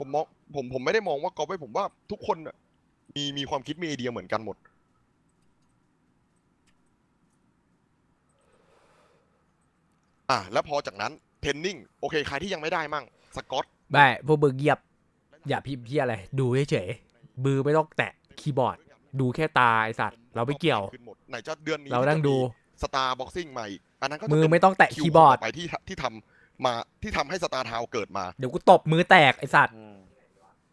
ผมมองผมผมไม่ได้มองว่าก๊อปไว้ผมว่าทุกคนน่ะมีมีความคิดมีไอเดียเหมือนกันหมด อะแล้วพอจากนั้นเทนนิ่งโอเคใครที่ยังไม่ได้มั่งสกอตไม่พวกมึงเงียบ อย่าพิมพ์ที่อะไร ดูเฉยๆมือไม่ต้องแตะคีย์บอร์ด ดูแค่ตาไอสัตว์ เราไม่เกี่ยว ขึ้นหมดไหนจะเดือนนี้เรานั่งดู สตาร์บ็อกซิ่งใหม่อีกอันนั้นก็จะมือเป็นไม่ต้องแตะคิวคีย์บอร์ด ต่ไปที่ที่ทำ มาที่ทำให้สตาร์ทาวเกิดมา เดี๋ยวกูตบมือแตกไอสัตว์อืม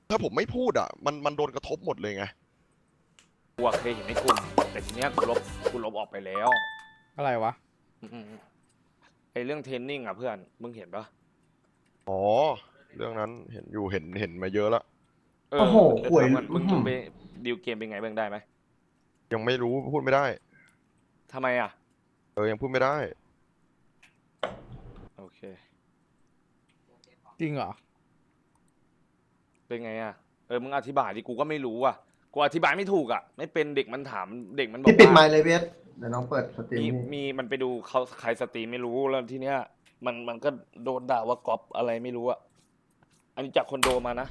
ถ้าผมไม่พูดอะ มันมันโดนกระทบหมดเลยไงกูอะเคยเห็นในกลุ่มแต่ทีเนี้ยกูลบกูลบออกไปแล้ว อะไรวะอืมๆไอเรื่องเทรนนิ่งอะเพื่อนมึงเห็นปะอ๋อ เรื่องนั้นเห็นอยู่เห็นเห็นมาเยอะแล้วเออโอ้โหแล้วห่วยถามว่ามึงอื้อหืมึงอไปดิวเกมเป็นไงบ้างได้ไหมยังไม่รู้พูดไม่ได้ทำไมอะ เออยังพูดไม่ได้ โอเค จริงเหรอ เป็นไงอะ เออ มึงอธิบายดิ กูก็ไม่รู้อะ กูอธิบายไม่ถูกอะ ไม่เป็นเด็กมันถาม เด็กมันบอกพี่ปิดไมว่าค์เลยเวสเดี๋ยวน้องเปิดสตรีมมีให้มี มันไปดูเขาใครสตรีมไม่รู้ แล้วทีเนี้ย มัน มันก็โดนด่าว่าก๊อปอะไรไม่รู้อะ อันนี้จากคนโดมานะ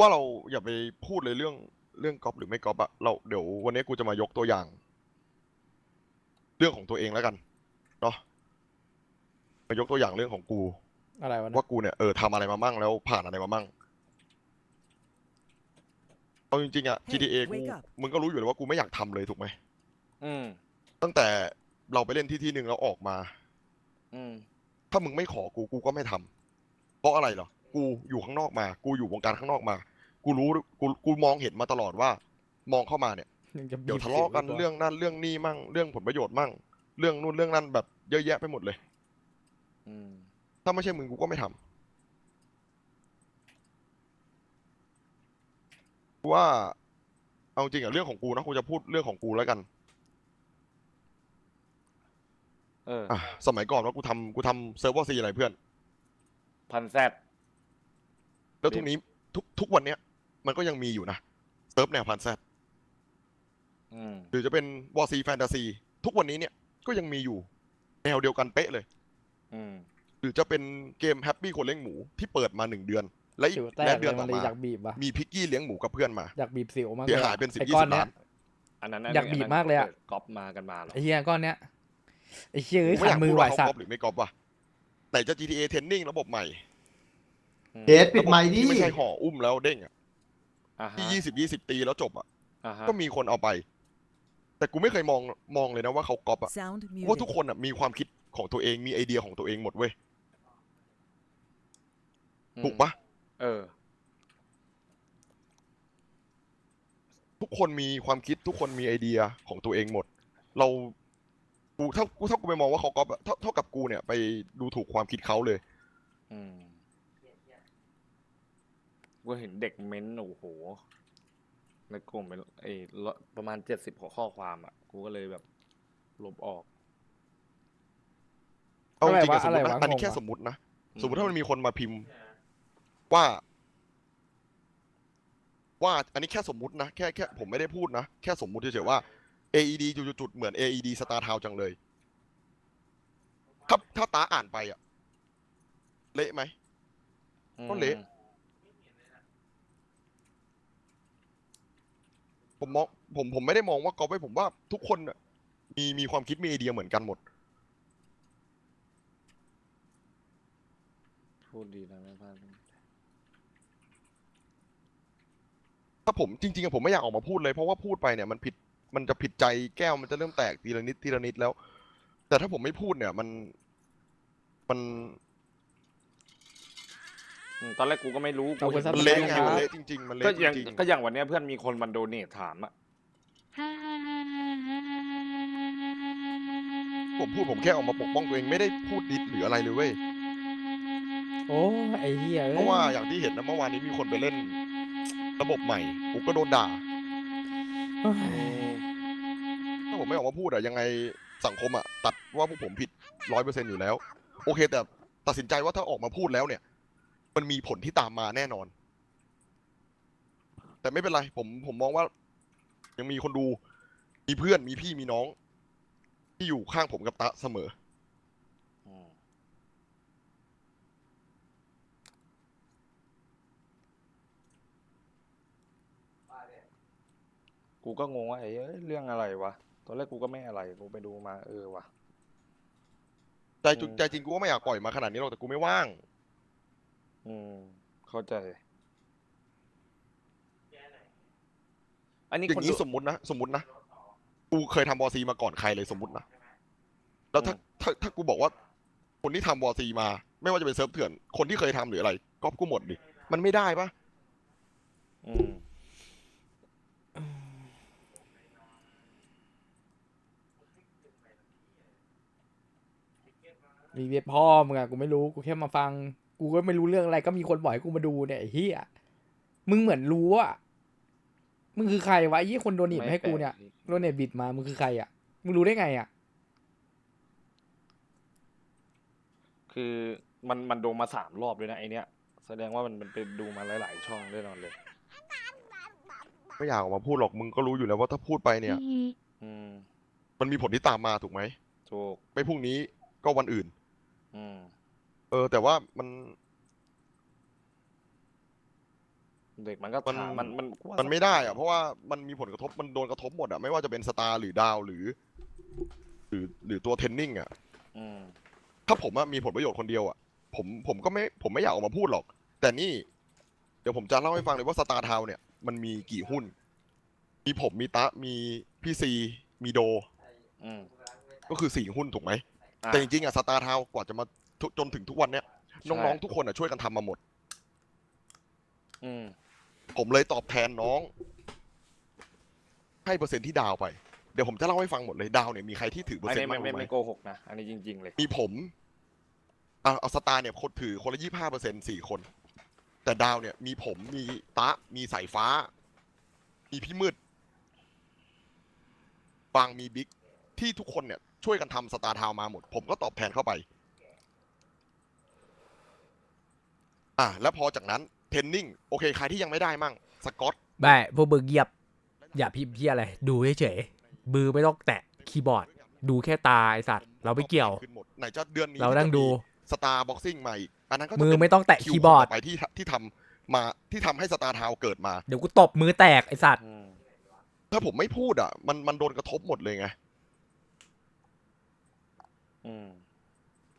ว่าเราอย่าไปพูดเลยเรื่องเรื่องก๊อปหรือไม่ก๊อปอะเราเดี๋ยววันนี้กูจะมายกตัวอย่าง เรื่องของตัวเองแล้วกันเนาะมายกตัวอย่างเรื่องของกู อะไรวะว่านะกูเนี่ยเออทำอะไรมามั่งแล้วผ่านอะไรมามั่งเอาจริงๆอะ GTA กู wake up มึงก็รู้อยู่แล้วว่ากูไม่อยากทำเลยถูกไหมอืม ตั้งแต่เราไปเล่นที่ที่หนึ่งแล้วออกมา อืม ถ้ามึงไม่ขอกูกูก็ไม่ทำเพราะอะไรเหรอ กูอยู่ข้างนอกมา กูอยู่วงการข้างนอกมา กูรู้กูกูมองเห็นมาตลอดว่า มองเข้ามาเนี่ยยังจะบีบเดี๋ยวทะเลาะกันสิวเรื่องนั่นเรื่องนี้มั่ง เรื่องผลประโยชน์มั่ง เรื่องนู่นเรื่องนั้นแบบเยอะแยะไปหมดเลย อืม ถ้าไม่ใช่มึงกูก็ไม่ทำกูว่า เอาจริงอะเรื่องของกูนะกูจะพูดเรื่องของกูแล้วกันเอออะสมัยก่อนว่ากูทำกูทำเซิร์ฟเวอร์ซีอะไรเพื่อน พันแซดแล้วทุกนี้ทุกทุกวันเนี้ย มันก็ยังมีอยู่นะเซิร์ฟแนวพันแซดอืมหรือจะเป็นวอร์ซีแฟนตาซีทุกวันนี้เนี่ยก็ยังมีอยู่ แนวเดียวกันเป๊ะเลย อืมห รือจะเป็นเกมแฮปปี้คนเลี้ยงหมูที่เปิดมาหนึ่งเดือน และอีกสิวแตและกเดืเลอนยต่มัอนเลยมาอยากบีบว่ะมีพิกกี้เลี้ยงหมูกับเพื่อนมาอยากบีบสิวมากเสียเลยหายเป็น10ไอ้ก้อน20เนี้ยล้านอันนั้นอยากบีบมากเลยอะก๊อปมากันมาเหรอไอ้เหี้ยก้อนเนี้ยไอ้เหี้ยเอ้ยกูไม่อขัยานกมืพูอดไหวว่าเขาสัตก๊อปว์หรือไม่ก๊อปว่ะไหนจะ GTA Training ระบบใหม่อืมเวสปิดไมค์ดิที่ไม่ใช่ห่ออุ้มแล้วเด้งอะอ่าฮะที่ยี่สิบยี่สิบตีแล้วจบอะอ่าฮะก็มีคนเอาไป แต่กูไม่เคยมองมองเลยนะว่าเขาก๊อปอะ Sound ว่า muted. ทุกคนอะมีความคิดของตัวเองมีไอเดียของตัวเองหมดเว้ยอืม ถูกปะเออ ทุกคนมีความคิดทุกคนมีไอเดียของตัวเองหมด เรากูถ้ากูถ้ากูไปมองว่าเขาก๊อปอะเท่าเท่ากับกูเนี่ยไปดูถูกความคิดเขาเลย อืมกูเห็นเด็กเม้นต์โอ้โหในกลุ่มเป็นไอ้ละประมาณเจ็ดสิบข้อความอะ กูก็เลยแบบลบออก เอาจริงๆอะไรอะสมมวะติอะไรนะวะ อันนี้งงแค่วะสมมตินะอืมสมมติถ้ามันมีคนมาพิมพ์ ว่า ว่าอันนี้แค่สมมุตินะแค่แค่ผมไม่ได้พูดนะ แค่สมมุติเฉยๆว่า AED จุดๆๆเหมือน AED Star Town จังเลย ถ้าถ้าตาอ่านไปอะเละไหมก็เละอืมผมมองผมผมไม่ได้มองว่าก๊อปไว้ผมว่าทุกคนน่ะมีมีความคิดมีไอเดียเหมือนกันหมด พูดดีนะไม่พลาด ถ้าผมจริงๆอะผมไม่อยากออกมาพูดเลยเพราะว่าพูดไปเนี่ยมันผิดมันจะผิดใจแก้วมันจะเริ่มแตกทีละนิดทีละนิดแล้ว แต่ถ้าผมไม่พูดเนี่ยมันมันอืมตอนแรกกูก็ไม่รู้เอากูไปเห็นซะมันเล่เละนไงอยู่มันเละจริงๆมันเละก็จอย่างริงก็อย่างวันเนี้ยเพื่อนมีคนมันโดเนทถามอะๆผมพูดผมแค่ออกมาปกป้องตัวเองไม่ได้พูดดิสหรืออะไรเลยเว้ย โอ้ไอ้เหี้ยอ้ยเพราะว่าอย่างที่เห็นนะเมื่อวานนี้มีคนไปเล่น ระบบใหม่ผมก็โดนด่าเฮ้ยถ้าผมไม่ออกมาพูดอะยังไงสังคมอะตัดว่าพวกผมผิดร้อยเปอร์เซ็นอยู่แล้ว โอเค แต่ตัดสินใจว่าถ้าออกมาพูดแล้วเนี่ย มันมีผลที่ตามมาแน่นอน แต่ไม่เป็นไร ผมผมมองว่า ยังมีคนดู มีเพื่อนมีพี่มีน้อง ที่อยู่ข้างผมกับตะเสมอ กูก็งงว่าไอ้เอ้ยเรื่องอะไรวะ ตอนแรกกูก็ไม่อะไร กูไปดูมาเออวะใจจุอืม ใจจริงกูก็ไม่อยากปล่อยมาขนาดนี้หรอกแต่กูไม่ว่าง อืม เข้าใจ อันนี้อย่าคนงนี้ดูสมมตินะสมมตินะกูเคยทำบอซีมาก่อนใครเลยสมมตินะแล้วถ้าอืมถ้าถ้ากูบอกว่า คนที่ทำบอซีมา ไม่ว่าจะเป็นเซิร์ฟเถื่อนคนที่เคยทำหรืออะไรก๊อปกูหมดดิมันไม่ได้ปะอืม มีเว็บพ่อมึงอะกูไม่รู้กูแค่มาฟัง กูก็ไม่รู้เรื่องอะไรก็มีคนบอกให้กูมาดูเนี่ยไอ้เหี้ยมึงเหมือนรู้อะมึงคือใครวะไอ้ยี่คนโดนหนีบให้กูเนี่ยไม่แปลกโดนเน็ตบิดมามึงคือใครอะมึงรู้ได้ไงอะคือมันมันโดนมาสามรอบเลยนะไอเนี้ยแสดงว่ามันมันไปดูมาหลาย ๆ ช่องแน่นอนเลย ไม่อยากออกมาพูดหรอกมึงก็รู้อยู่แล้วว่าถ้าพูดไปเนี่ย อืม มันมีผลที่ตามมาถูกไหมถูก ไม่พรุ่งนี้ก็วันอื่น อืมเออ แต่ว่ามัน เด็กมันก็มัน ถามมันมันกูว่ามันไม่ได้อะเพราะว่ามันมีผลกระทบมันโดนกระทบหมดอะไม่ว่าจะเป็นสตาร์หรือดาวหรือ หรือหรือตัวเทนนิ่งอะอืมถ้าผมอะมีผลประโยชน์คนเดียวอะผมผมก็ไม่ผมไม่อยากออกมาพูดหรอก แต่นี่ เดี๋ยวผมจะเล่าให้ฟังเลยว่าสตาร์ทาวเนี่ยมันมีกี่หุ้น มีผมมีตะมีพี่ซีมีโด อืมก็คือสี่หุ้นถูกไหม อะแต่จริงๆอะสตาร์ทาวกว่าจะมาทุจนถึงทุกวันเนี้ยใช่น้องๆทุกคนอะช่วยกันทำมาหมด อืม ผมเลยตอบแทนน้อง ให้เปอร์เซ็นต์ที่ดาวไป เดี๋ยวผมจะเล่าให้ฟังหมดเลยดาวเนี่ยมีใครที่ถือเปอร์อันเซ็นนี้ต์ไม่บ้างไม่รู้ไหมไม่โกหกนะ อันนี้จริง ๆ เลย มีผมเอาเอาสตาร์เนี่ยคนถือคนละยี่ห้าเปอร์เซ็นสี่คน แต่ดาวเนี่ยมีผมมีตะมีสายฟ้า มีพี่มืดบางมีบิ๊กที่ทุกคนเนี่ย ช่วยกันทำสตาร์ทาวมาหมด ผมก็ตอบแทนเข้าไป อะแล้วพอจากนั้นเทนนิ่งโอเคใครที่ยังไม่ได้มั่งสกอตไม่พวกมึงเงียบ อย่าพิมพ์เพี้ยอะไร ดูเฉยๆมือไม่ต้องแตะคีย์บอร์ด ดูแค่ตาไอสัตว์ เราไม่เกี่ยว ขึ้นหมดไหนจะเดือนนี้เรานั่งดู สตาร์บ็อกซิ่งมาอีกอันนั้นก็จะมือเป็นไม่ต้องแตะคิวคีย์บอร์ดต่ไปที่ที่ทำมาที่ทำให้สตาร์ทาวเกิดมา เดี๋ยวกูตบมือแตกไอสัตว์อืมถ้าผมไม่พูดอะ มันมันโดนกระทบหมดเลยไงอืม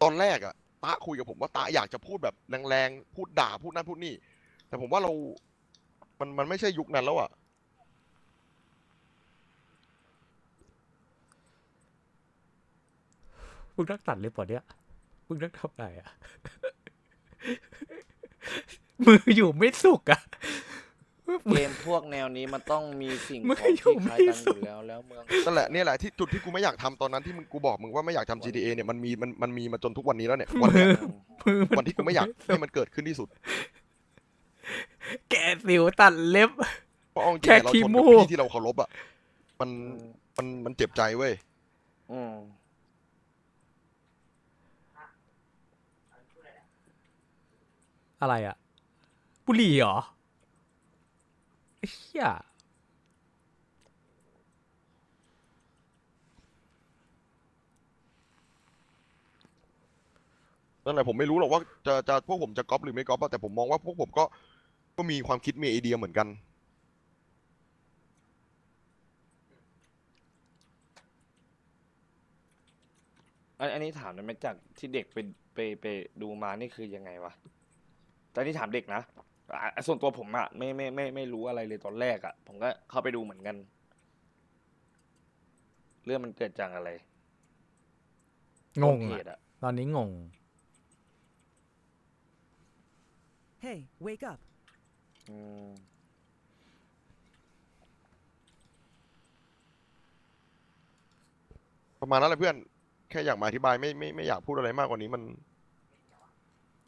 ตอนแรกอะตาคุยกับผมว่าตาอยากจะพูดแบบแรงๆพูดด่าพูดนั่นพูดนี่ แต่ผมว่าเรา มันมันไม่ใช่ยุคนั้นแล้วอะมึงนักตัดเลยปอเนี่ยมึงนักทำอะไรอะมืออยู่ไม่สุกอะ เกมพวกแนวนี้มันต้องมีสิ่งมึของงอยู่ที่คล้ายไม่กันอสุดยู่แล้วแล้วเมืองนั่นแหละเนี่ยแหละที่จุดที่กูไม่อยากทำตอนนั้นที่มึงกูบอกมึงว่าไม่อยากทำ GTA เนี่ยมันมีมันมันมีมาจนทุกวันนี้แล้วเนี่ยวันมืเนี้อยมือวันที่กูไม่อยากให้มันเกิดขึ้นที่สุดแกะสิวตัดเล็บ เพราะเอาจริงๆแค่เนี่ยเราขี้ชนมูกับกพี่ที่เราเคารพอะมันมันมันเจ็บใจเว้ย อืมอะไรอะ บุหรี่เหรอไอ้ เฮียนั่นแหละผมไม่รู้หรอกว่าจะจะพวกผมจะก๊อปหรือไม่ก๊อปอะแต่ผมมองว่าพวกผมก็ก็มีความคิดมีไอเดียเหมือนกัน อันอันนี้ถามได้ไหมจากที่เด็กไปไปไปดูมานี่คือยังไงวะแต่นี่ถามเด็กนะ อะส่วนตัวผมอะไม่ไม่ไม่ไม่รู้อะไรเลยตอนแรกอะผมก็เข้าไปดูเหมือนกัน เรื่องมันเกิดจากอะไรงงต้นเหอะตุอะตอนนี้งง Hey, wake up. อืมประมาณนั้นแหละเพื่อน แค่อยากมาอธิบายไม่ไม่ไม่อยากพูดอะไรมากกว่านี้มัน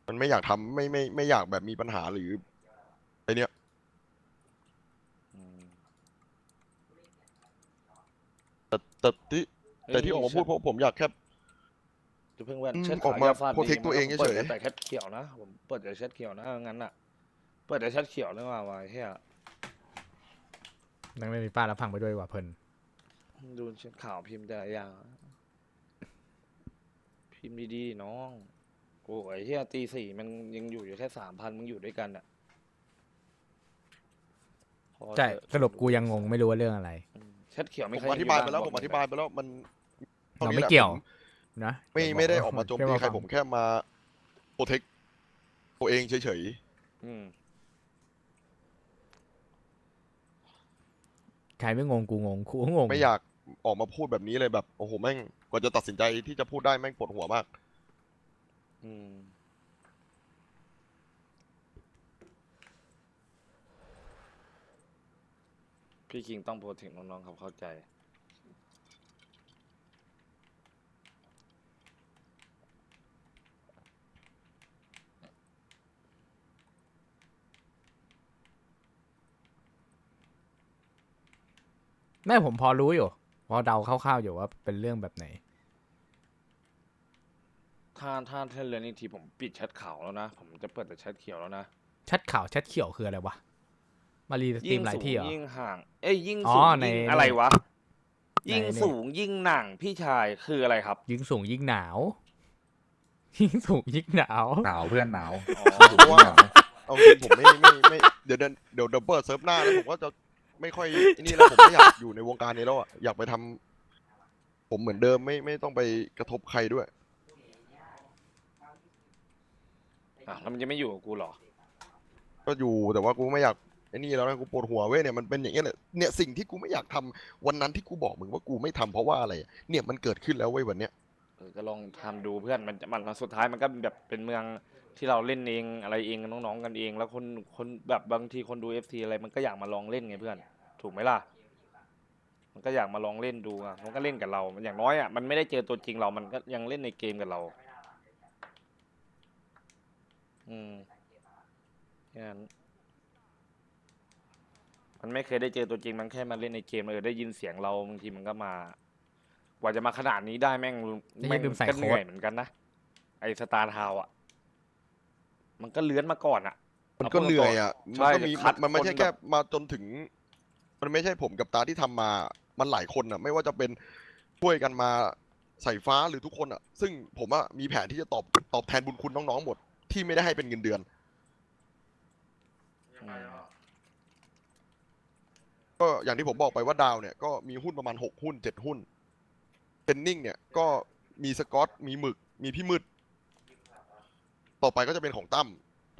มันไม่อยากทำไม่ไม่ไม่อยากแบบมีปัญหาหรือ ไอเนี้ยอืมแต่แต่ที่แต่ที่ออกมาพูดเพราะผมอยากแค่ จะเพิ่งเว้นอืมเช็ดออกมาขยฟด protect ดีตัวเองมันก็เฉยๆปิดแต่แชทเขียวนะผมเปิดแต่แชทเขียวนะงั้นอะเปิดแต่แชทเขียวนึกว่าไว้เฮียนั่งเล่นฟีฟ้าแล้วพังไปด้วยว่ะเพลินดูเช็ดข่าวพิมพ์แต่ละอย่างพิมพ์ดีๆดิน้องโอ้ยเฮียตีสี่มันยังอยู่อยู่แค่สามพันมึงอยู่ด้วยกันอะพอ ใช่เถอะสรุปกูยังงงไม่รู้ว่าเรื่องอะไรอืมแชทเขียวผไม่มเคยอธิบายไปแล้วบผกมอธิบายไปแล้วมันเราท่ไม่แหละเกี่ยวผมนะไม่ไม่ได้ออกมาโจมตีใครแฟังผมแค่มาโปรเทคตัวเองเฉยอืมใครไม่งงกูงงกูก็งงๆไม่อยากออกมาพูดแบบนี้เลยแบบโอ้โหแม่งกว่าจะตัดสินใจที่จะพูดได้แม่งปวดหัวมาก อืม พี่คิงต้องโปรเทคน้องๆครับเข้าใจ แม่ผมพอรู้อยู่ พอเดาคร่าวๆอยู่ว่าเป็นเรื่องแบบไหน ถ้าถ้าถ้าเรื่องนี้ทีผมปิดแชทขาวแล้วนะ ผมจะเปิดแต่แชทเขียวแล้วนะแชทขาวแชทเขียวคืออะไรวะ มารีสตรียิ่มงหลายสูงที่เหรอ ยิ่งห่าง เอ้ยยิ่งอ๋อสูงในยิ่งอะไรวะ ในยิ่งใน สูงยิ่งหนังพี่ชายคืออะไรครับยิ่งสูงยิ่งหนาว ยิ่งสูงยิ่งหนาว หนาวเพื่อนหนาวอ๋อเพราะว่า เอาจริงผมไม่ไม่ไม่เดี๋ยวเดินเดี๋ยวเดี๋ยวเปิดเซิร์ฟหน้าแล้วผมก็จะไม่ค่อยไอ้นี่แล้วผมไม่อยากอยู่ในวงการนี้แล้วอะอยากไปทำผมเหมือนเดิมไม่ไม่ต้องไปกระทบใครด้วย อะแล้วมันจะไม่อยู่กับกูเหรอ ก็อยู่แต่ว่ากูไม่อยาก ไอ้นี่แล้วนะกูปวดหัวเว้ยเนี่ยมันเป็นอย่างเงี้ยแหละเนี่ยสิ่งที่กูไม่อยากทำวันนั้นที่กูบอกมึงว่ากูไม่ทำเพราะว่าอะไรอะเนี่ยมันเกิดขึ้นแล้วเว้ยวันเนี้ยเออก็ลองทำดูเพื่อนมันมันสุดท้ายมันก็แบบเป็นเมืองที่เราเล่นเองอะไรเองกันน้องๆกันเอง แล้วคนคนแบบบางทีคนดูเอฟซีอะไรมันก็อยากมาลองเล่นไงเพื่อน ถูกไหมล่ะ มันก็อยากมาลองเล่นดูอะมันก็เล่นกับเรามันอย่างน้อยอะมันไม่ได้เจอตัวจริงเรามันก็ยังเล่นในเกมกับเรา อืมแค่นั้น มันไม่เคยได้เจอตัวจริงมันแค่มาเล่นในเกมเออได้ยินเสียงเราบางทีมันก็มา กว่าจะมาขนาดนี้ได้แม่งนี่แม่งลืมใส่ก็โค้ดเหนื่อยเหมือนกันนะไอสตาร์ทาวอะ มันก็เลื้อนมาก่อนอะมันก็เหนื่อยอะ ใช่มันก็มี คัดมันไม่คนใช่แบบแค่มาจนถึง มันไม่ใช่ผมกับตาที่ทำมา มันหลายคนอะ ไม่ว่าจะเป็นช่วยกันมาใส่ฟ้าหรือทุกคนอะ ซึ่งผมอะมีแผนที่จะตอบตอบแทนบุญคุณน้องๆหมดที่ไม่ได้ให้เป็นเงินเดือน อืม ก็อย่างที่ผมบอกไปว่าดาวเนี่ยก็มีหุ้นประมาณหกหุ้นเจ็ดหุ้นเทนนิ่งเนี่ยก็มีสกอตมีหมึก มีพี่มืด ต่อไปก็จะเป็นของตั้ม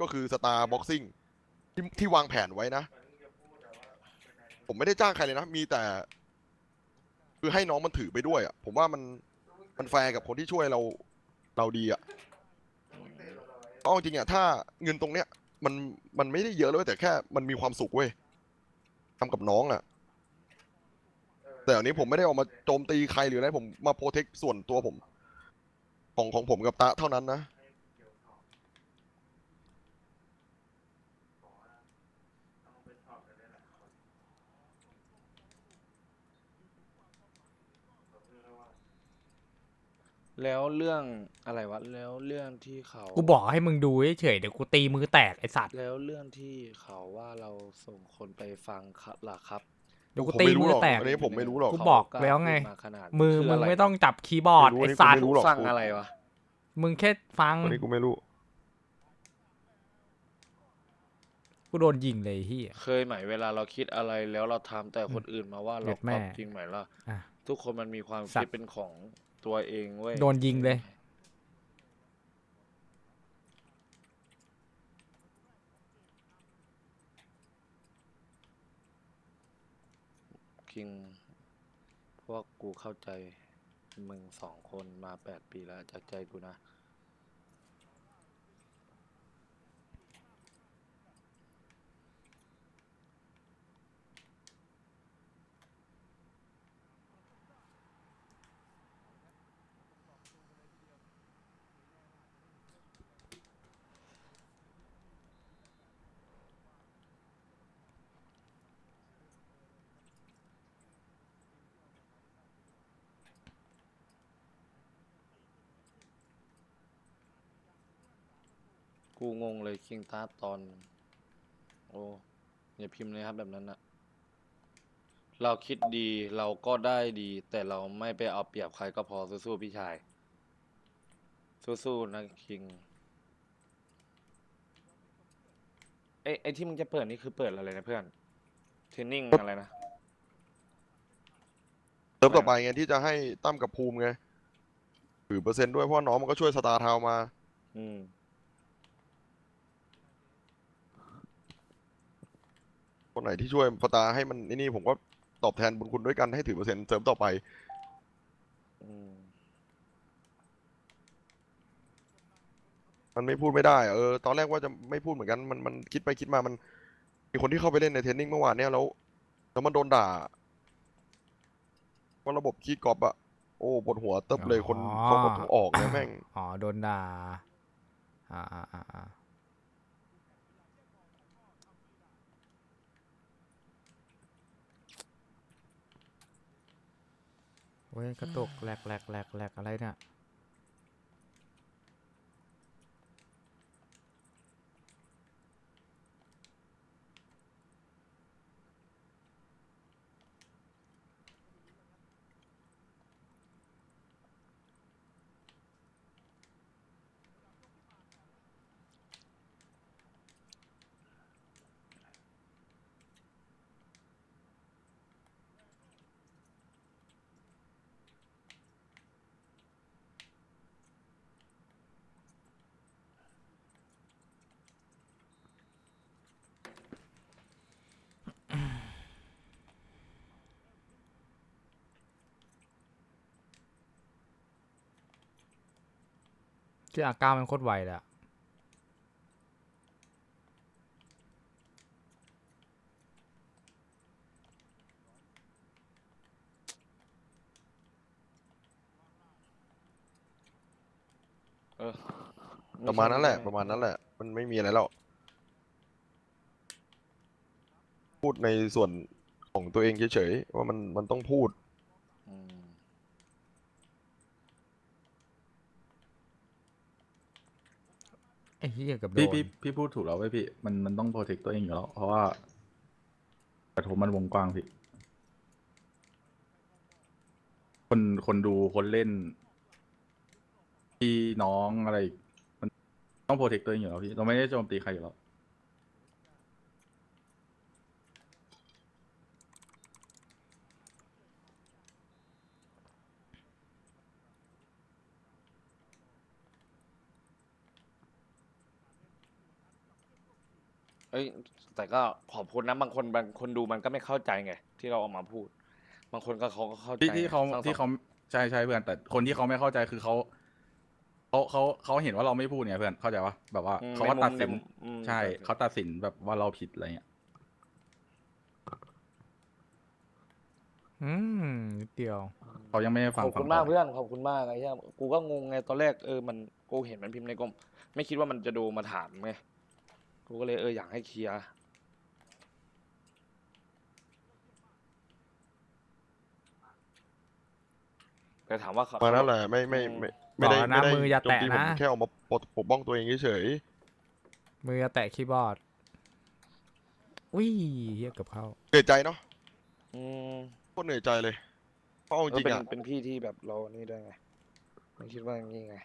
ก็คือสตาร์บ็อกซิ่งที่ที่วางแผนไว้นะ ผมไม่ได้จ้างใครเลยนะ มีแต่ คือให้น้องมันถือไปด้วยอะ ผมว่ามันมันแฟร์กับคนที่ช่วยเราเราดีอะเอาจริงอะถ้าเงินตรงเนี้ย มันมันไม่ได้เยอะเลยแต่แค่ มันมีความสุขเว้ย ทำกับน้องอะ แต่อันนี้ผมไม่ได้ออกมาโจมตีใครหรืออะไรผมมาโปรเทคส่วนตัวผม ของของผมกับตาเท่านั้นนะ แล้วเรื่องอะไรวะ แล้วเรื่องที่เขากูบอกให้มึงดูเฉยๆเดี๋ยวกูตีมือแตกไอสัตว์แล้วเรื่องที่เขาว่าเราส่งคนไปฟังครับล่ะครับเดี๋ยวกูผมตีไม่รู้มืหรออกแตกอันนี้ผมไม่รู้หรอกกูบอกแล้วไงเขากล้าพูดมาขนาดมือคืมึงะรไม่ต้องจับคีย์บอร์ดไม่รู้ไอสัตไม่ว์รู้หรอกฟังอะไรวะมึงแค่ฟังอันนี้กูไม่รู้ กูโดนยิงเลยเฮีย เคยไหมเวลาเราคิดอะไรแล้วเราทำแต่คนอื่นมาว่าเด็เราดแม่ก๊อปจริงไหมล่ะ อะทุกคนมันมีความสัคิตดว์ เป็นของ ตัวเองเว้ยโดนยิงเลย คิง พวกกูเข้าใจ มึงสองคนมาแปดปีแล้วจากใจกูนะ กูงงเลยคิงตาตอน โอ้อย่าพิมพ์เลยครับแบบนั้นนะเราคิดดีเราก็ได้ดี แต่เราไม่ไปเอาเปรียบใครก็พอสู้ๆพี่ชาย สู้ๆนะคิงไอ้ไอ้ที่มึงจะเปิดนี่คือเปิดอะไรนะเพื่อนเทรนนิ่งอะไรนะเติมต่อไปไงที่จะให้ตั้มกับภูมิไงถือเปอร์เซ็นต์ด้วยเพราะว่าน้องมันก็ช่วยสตาร์ทาวน์มา อืม คนไหนที่ช่วยสตาให้มันนี่ผมก็ตอบแทนบุญคุณด้วยกันให้ถือเปอร์เซ็นต์เติมต่อไป อืมมันไม่พูดไม่ได้เออตอนแรกว่าจะไม่พูดเหมือนกันมันมันคิดไปคิดมามันมีคนที่เข้าไปเล่นในเทรนนิ่งเมื่อวานเนี่ยแล้วแล้วมันโดนด่าว่าระบบขี้กอบอะโอ้ปวดหัวเติบเลยคนเขาก็ต้องออกเนี่ยแม่ง อ๋อ โดนด่า อ่าอ่าอ่า เว้ยกระตุกแหลกแหลกแหลกแหลกอะไรเนี่ย ที่อาก้ามันโคตรไวเลยอะเออประมาณนั้นแหละไใช่ประมาณนั้นแหละ มันไม่มีอะไรแล้ว พูดในส่วนของตัวเองเฉยๆว่ามันมันต้องพูด อืม ไอ้เหี้ยกับโดพี่นพี่พี่พูดถูกแล้วเว้ยพี่ มันมันต้องโปรเทคตัวเองอยู่แล้ว เพราะว่ากระทบมันวงกว้างพี่ คนคนดูคนเล่น พี่น้องอะไร มันต้องโปรเทคตัวเองอยู่แล้วพี่ เราไม่ได้โจมตีใครอยู่แล้ว เอ้ยแต่ก็ขอบคุณนะบางคนบางคนดูมันก็ไม่เข้าใจไง ที่เราเออกมาพูด บางคนก็เขาก็เข้าใจที่ที่เขาทั้งสองที่เขาใช่ใช่เพื่อนแต่คนที่เขาไม่เข้าใจคือเขาเขาเขาเขาเห็นว่าเราไม่พูดเนี่ยเพื่อนเข้าใจปะแบบว่าอืมเขาก็ในมุมตัดสินในมุมอืมใช่ตัดสินเขาตัดสินแบบว่าเราผิดอะไรเงี้ยอืมนิดเดียว เขายังไม่ได้ฟังขอบคุณฝั่งมากเราเพื่อนขอบคุณมากไอ้เหี้ยกูก็งงไงตอนแรกเออมันกูเห็นมันพิมพ์ในกลุ่มไม่คิดว่ามันจะดูมาถามไง กูก็เลยเอออยากให้เคลียร์แต่ถามว่าเขา มานั่นแหละไม่ไม่ไม่ไม่ได้บอกแล้วนะไม่ได้มืออย่าโจมตีแตะผมนะแค่ออกมาปกปกป้องตัวเองเฉยมือจะแตะคีย์บอร์ด อุ้ยเหี้ยเกับเข้า ๆเหนื่อยใจเนาะอืมโคตรเหนื่อยใจเลยเพราะเอาจเออริงเป็นๆอะเป็นพี่ที่แบบเรานี่ด้วยไงไม่คิดว่าอย่างนี้ไง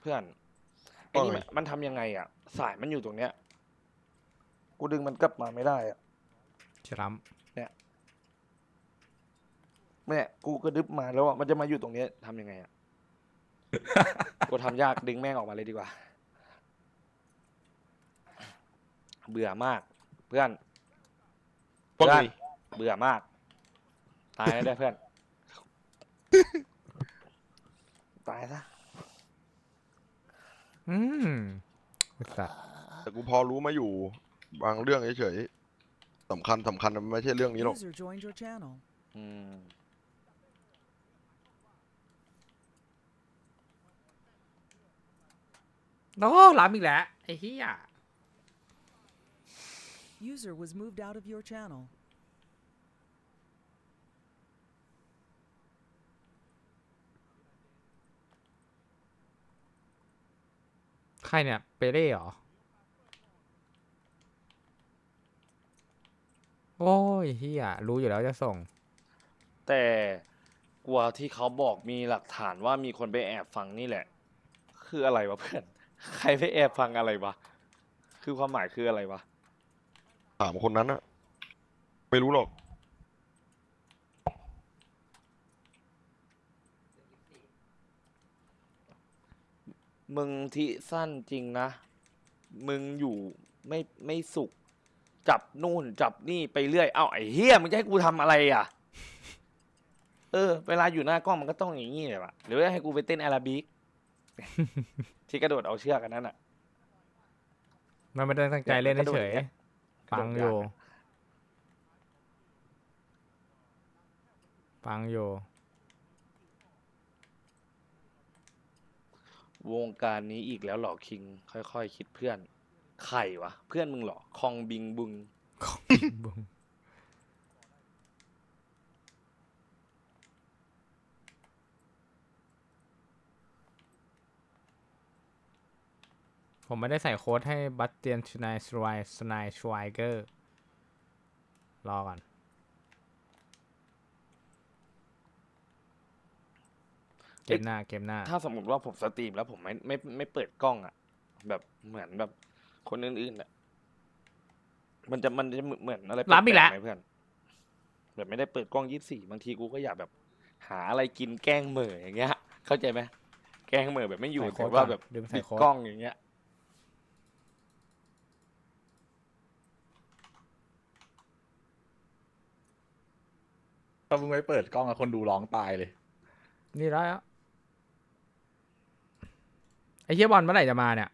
เพื่อนไอ้นี่มันมันทำยังไงอะ สายมันอยู่ตรงเนี้ย กูดึงมันกลับมาไม่ได้อะชรัมแม่กูก็ดึบมาแล้วอะมันจะมาอยู่ตรงเนี้ยทำยังไงอะ กูทำยากดึงแม่งออกมาเลยดีกว่า เบื่อมาก เพื่อนว่าเพื่ไงอนเบื่อมาก ตายแล้วได้เพื่อน ตายซะ อืมไอ้สัตว์แต่กูพอรู้มาอยู่ บางเรื่องเฉยๆสำคัญสำคัญมันไม่ใช่เรื่องนี้หรอก User joined your channel. อืมโอ้ล้ำอีกแล้วไอ้เหี้ย User was moved out of your channel. ใครเนี่ย เปเร่เหรอ โอ้ยเฮียรู้อยู่แล้วจะส่ง แต่กลัวที่เขาบอกมีหลักฐานว่ามีคนไปแอบฟังนี่แหละ คืออะไรวะเพื่อน ใครไปแอบฟังอะไรวะ คือความหมายคืออะไรวะ ถามคนนั้นอะไม่รู้หรอก มึงที่สั้นจริงนะ มึงอยู่ไม่ไม่สุข จับนู่นจับนี่ไปเรื่อย เอ้าไอ้เฮียมึงจะให้กูทำอะไรอะ เออ เวลาอยู่หน้ากล้องมันก็ต้องอย่างนี้เลยวะหรือว่าให้กูไปเต้นอาราบิก ที่กระโดดเอาเชือกกันนั่นอะ มันไม่ได้ตั้งใจเล่นกระโดดเฉอยย่างเงี้ยๆฟังอยู่กระโดดยากอะฟังอยู่ วงการนี้อีกแล้วเหรอคิง ค่อยๆคิดเพื่อน ใครวะ เพื่อนมึงเหรอ คองบิงบุง บุ้งผมไม่ได้ใส่โค้ดให้บัตเตียนชนายสไวสไนชไวเกอร์ รอก่อน เกมหน้าเกมหน้า ถ้าสมมติว่าผมสตรีมแล้วผมไม่ไม่ไม่เปิดกล้องอะแบบเหมือนแบบคนอื่นๆอะมันจะมันจะเหมือนอะไรรับอีกแล้วปๆไหมเพื่อนแบบไม่ได้เปิดกล้องยี่สี่บางทีกูก็อยากแบบ หาอะไรกินแกล้งเหม่ออย่างเงี้ย เข้าใจไหมแกล้งเหม่อแบบไม่อยู่ใส่โค้แต่ดว่าก่อนแบบดึงใส่ปิดโค้ดกล้องอย่างเงี้ยถ้ามึงไม่เปิดกล้องอะคนดูร้องตายเลย นี่แล้วไอ้ เฮียบอลเมื่อไหร่จะมาเนี่ย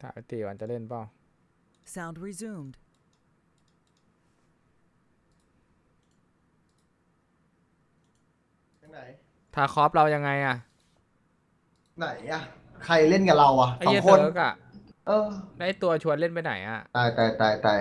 ถ้าไอ้ตีวันจะเล่นเปล่า Sound resumed. ไหนถ้าคอปเรายังไงอะไหนอะใครเล่นกับเราอะไอ้สอเฮียงคเซิน ร์กอะเออ ได้ตัวชวนเล่นไปไหนอะตายตายตายตาย